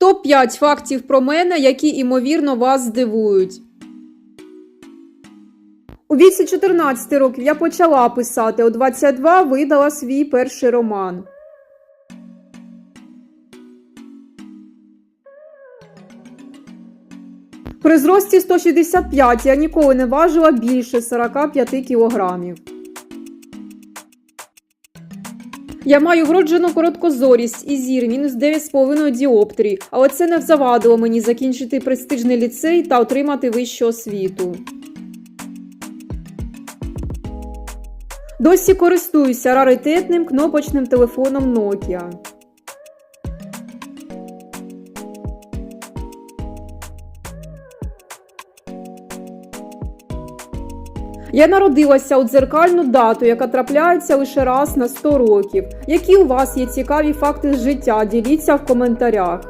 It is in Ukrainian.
Топ-5 фактів про мене, які імовірно вас здивують. У віці 14 років я почала писати, у 22 видала свій перший роман. При зрості 165 я ніколи не важила більше 45 кілограмів. Я маю вроджену короткозорість і зір мінус 9,5 діоптрій, але це не завадило мені закінчити престижний ліцей та отримати вищу освіту. Досі користуюся раритетним кнопочним телефоном Nokia. Я народилася у дзеркальну дату, яка трапляється лише раз на 100 років. Які у вас є цікаві факти з життя? Діліться в коментарях.